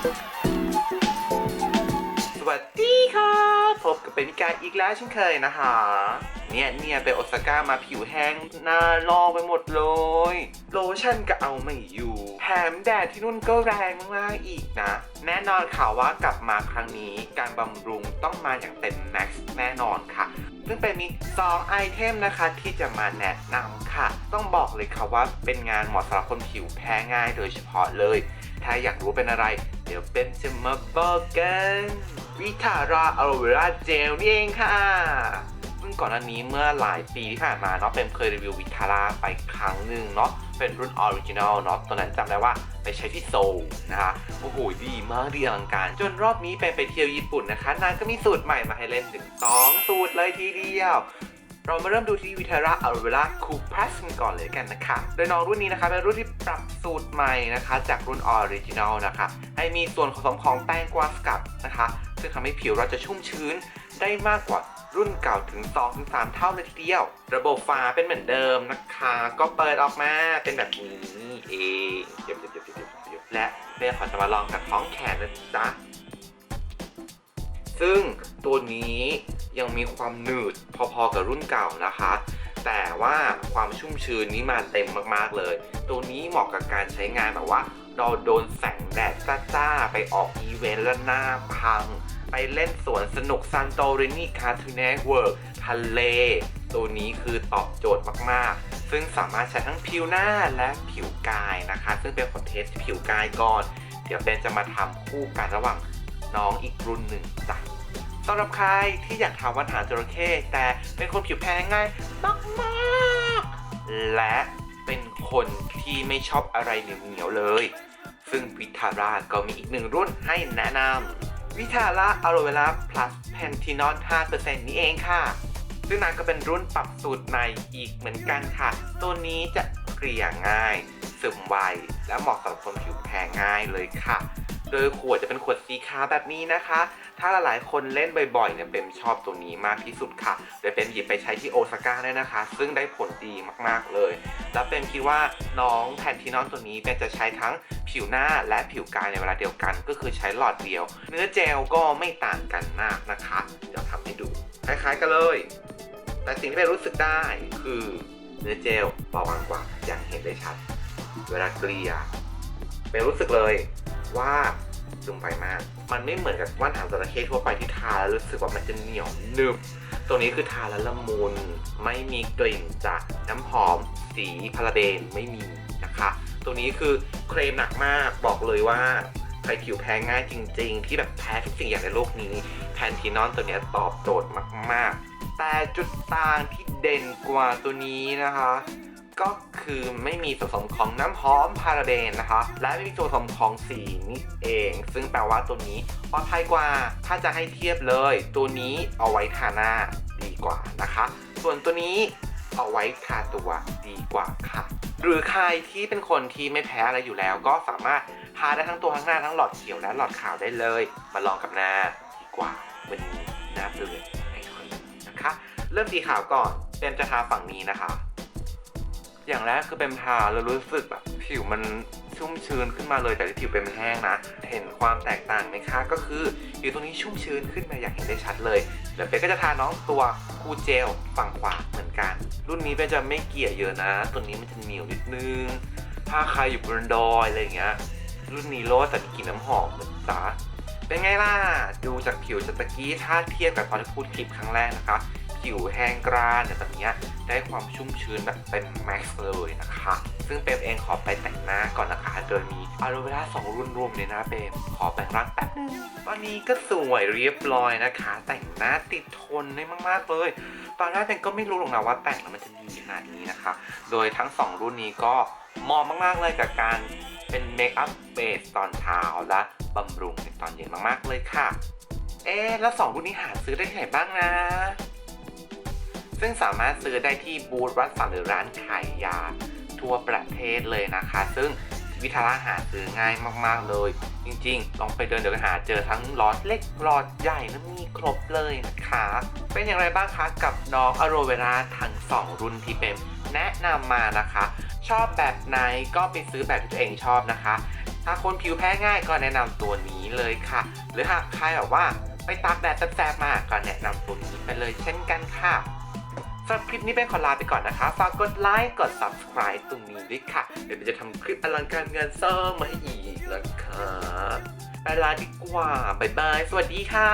สวัสดีค่ะพบกับเป็นมิกาอีกแล้วเช่นเคยนะคะ เนี่ยเนี่ยไปโอซาก้ามาผิวแห้งหน้าลอกไปหมดเลย โลชั่นก็เอาไม่อยู่แถมแดดที่นู่นก็แรงมากอีกนะ แน่นอนค่ะว่ากลับมาครั้งนี้การบำรุงต้องมาอย่างเต็มแม็กซ์แน่นอนค่ะซึ่งเป็นมี 2 ไอเทมนะคะที่จะมาแนะนำค่ะ ต้องบอกเลยค่ะว่าเป็นงานเหมาะสำหรับคนผิวแพ้ง่ายโดยเฉพาะเลย ถ้าอยากรู้เป็นอะไร เดี๋ยวเป็นจะมาบอกกัน วิทาราอะโลเวราเจลนี่เองค่ะซึ่งก่อนหน้านี้เมื่อหลายปีที่ผ่านมาเนาะเป็นเคยรีวิววิทาราไปครั้งหนึ่งเนาะเป็นรุ่นออริจินอลเนาะตอนนั้นจำได้ว่าไปใช้ที่โซลนะคะโอ้โหดีมากดีอลังการ จนรอบนี้เป็นไปเที่ยวญี่ปุ่นนะคะ นางก็มีสูตรใหม่มาให้เล่นถึงสองสูตรเลยทีเดียว เรามาเริ่มดูที่วิทราอัลเวล่าคูพลัสกันก่อนเลยกันนะคะ โดยน้องรุ่นนี้นะคะเป็นรุ่นที่ปรับสูตรใหม่นะคะ จากรุ่นออริจินอลนะคะ ให้มีส่วนผสมของแป้งกวาสกัดนะคะ ซึ่งทำให้ผิวเราจะชุ่มชื้นได้มากกว่ารุ่นเก่าถึง 2-3 เท่าเลยทีเดียว ระบบฝาเป็นเหมือนเดิมนะคะ ก็เปิดออกมาเป็นแบบนี้เองเดี๋ยวเดี๋ยวเดี๋ยวเดี๋ยวเดี๋ยวและเบลขอจะมาลองกับท้องแขนนะจ๊ะ ซึ่งตัวนี้ ยังมีความหนืดพอๆกับรุ่นเก่านะคะ แต่ว่าความชุ่มชื้นนี้มาเต็มมากๆเลย ตัวนี้เหมาะกับการใช้งานแบบว่าเราโดนแสงแดดจ้าๆ ไปออกอีเวนต์แล้วหน้าพัง ไปเล่นสวนสนุกซันโตรินีคาทูเนเวิร์กทะเล ตัวนี้คือตอบโจทย์มากๆซึ่งสามารถใช้ทั้งผิวหน้าและผิวกายนะคะ ซึ่งเป็นคนเทสผิวกายก่อน เดี๋ยวเบนจะมาทำคู่กันระหว่างน้องอีกรุ่นหนึ่งจ้ะ สำหรับใครที่อยากทำวันหาจระเข้แต่เป็นคนผิวแพ้ง่ายมากๆและเป็นคนที่ไม่ชอบอะไรเหนียวๆเลย ซึ่งวิทาร่าก็มีอีกหนึ่งรุ่นให้แนะนำวิทาร่าอะโลเวลา plus แพนทีนอน 5%นี้เองค่ะซึ่งนางก็เป็นรุ่นปรับสูตรใหม่อีกเหมือนกันค่ะ ตัวนี้จะเกลี่ยง่าย ซึมไว และเหมาะสำหรับคนผิวแพ้ง่ายเลยค่ะ โดยขวดจะเป็นขวดสีขาวแบบนี้นะคะ ถ้าหลายๆคนเล่นบ่อยๆเนี่ยเบมชอบตัวนี้มากที่สุดค่ะโดยเบมหยิบไปใช้ที่โอซาก้าได้นะคะ ซึ่งได้ผลดีมากๆเลย แล้วเบมคิดว่าน้องแพนทีนอนตัวนี้เบมจะใช้ทั้งผิวหน้าและผิวกายในเวลาเดียวกัน ก็คือใช้หลอดเดียว เนื้อเจลก็ไม่ต่างกันมากนะคะ เดี๋ยวทำให้ดูคล้ายๆกันเลย แต่สิ่งที่เบมรู้สึกได้คือเนื้อเจลเบาบางกว่าอย่างเห็นได้ชัด เวลาเกลี่ยเบมรู้สึกเลย ว่าซึมไปมาก มันไม่เหมือนกับว่านหางจระเข้ทั่วไปที่ทาแล้วรู้สึกว่ามันจะเหนียวหนึบตัวนี้คือทาแล้วละมุน ไม่มีกลิ่นจากน้ำหอม สีพาราเบนไม่มีนะคะ ตัวนี้คือเคลมหนักมากบอกเลยว่าใครผิวแพ้ง่ายจริง ๆ ที่แบบแพ้ทุกสิ่งอย่างในโลกนี้แพนทีนอนตัวนี้ตอบโจทย์มาก ๆ แต่จุดต่างที่เด่นกว่าตัวนี้นะคะ ก็คือไม่มีส่วนผสมของน้ำหอมพาราเบนนะคะ และไม่มีส่วนผสมของสีนี่เอง ซึ่งแปลว่าตัวนี้ปลอดภัยกว่า ถ้าจะให้เทียบเลย ตัวนี้เอาไว้ทาหน้าดีกว่านะคะ ส่วนตัวนี้เอาไว้ทาตัวดีกว่าค่ะ หรือใครที่เป็นคนที่ไม่แพ้อะไรอยู่แล้ว ก็สามารถทาได้ทั้งตัวทั้งหน้าทั้งหลอดเขียวและหลอดขาวได้เลย มาลองกับหน้าดีกว่าวันนี้หน้าเปลือยให้คนนะคะ เริ่มสีขาวก่อนเต็มจะทาฝั่งนี้นะคะ อย่างแรกคือเป็นทาแล้วรู้สึกแบบผิวมันชุ่มชื้นขึ้นมาเลยจากที่ผิวเป็นแห้งนะ เห็นความแตกต่างไหมคะ ก็คือผิวตรงนี้ชุ่มชื้นขึ้นมาอย่างเห็นได้ชัดเลยเดี๋ยวเป๊กก็จะทาน้องตัวคูเจลฝั่งขวาเหมือนกัน รุ่นนี้เป๊กจะไม่เกลี่ยเยอะนะ ตัวนี้มันจะเหนียวนิดนึงถ้าใครอยู่บนดอยอะไรอย่างเงี้ยรุ่นนี้โลแต่มีกลิ่นน้ำหอมเหมือนจ้า เป็นไงล่ะ ดูจากผิวจากตะกี้ถ้าเทียบกับตอนที่พูดคลิปครั้งแรกนะคะ ผิวแห้งกร้านเนี่ยแบบเนี้ยได้ความชุ่มชื้นแบบเต็มแม็กซ์เลยนะคะ ซึ่งเปมเองขอไปแต่งหน้าก่อนนะคะ โดยมีอะโลเวราสองรุ่นรวมเลยนะเปมขอแปรงร่างแป๊บนึงตอนนี้ก็สวยเรียบร้อยนะคะ แต่งหน้าติดทนได้มากๆเลย ตอนแรกเปมก็ไม่รู้หรอกนะว่าแต่งแล้วมันจะดีขนาดนี้นะคะ โดยทั้งสองรุ่นนี้ก็เหมาะมากๆเลยกับการเป็นเมคอัพเบสตอนเช้าและบำรุงในตอนเย็นมากๆเลยค่ะ เอ๊ะแล้วสองรุ่นนี้หาซื้อได้ที่ไหนบ้างนะ ซึ่งสามารถซื้อได้ที่บูธวัดสันหรือร้านขายยาทั่วประเทศเลยนะคะ ซึ่ง วิทาราหาซื้อง่ายมาก ๆ เลย จริง ๆ ลองไปเดินเดี๋ยวหาเจอทั้งหลอดเล็กหลอดใหญ่และมีครบเลยนะคะ เป็นอย่างไรบ้างคะกับน้องอโรเวราทั้ง 2 รุ่นที่เป็นแนะนำมานะคะ ชอบแบบไหนก็ไปซื้อแบบที่ตัวเองชอบนะคะ ถ้าคนผิวแพ้ง่ายก็แนะนำตัวนี้เลยค่ะ หรือหากใครแบบว่าไปตากแดดแสบๆมาก็แนะนำตัวนี้ไปเลยเช่นกันค่ะ สำหรับคลิปนี้เป็นขอลาไปก่อนนะคะ ฝากกดไลค์ กด subscribe ตรงนี้ด้วยค่ะ เดี๋ยวจะทำคลิปอลังการงานเซอร์มาให้อีกแล้วค่ะไปลาดีกว่า บ๊ายบาย สวัสดีค่ะ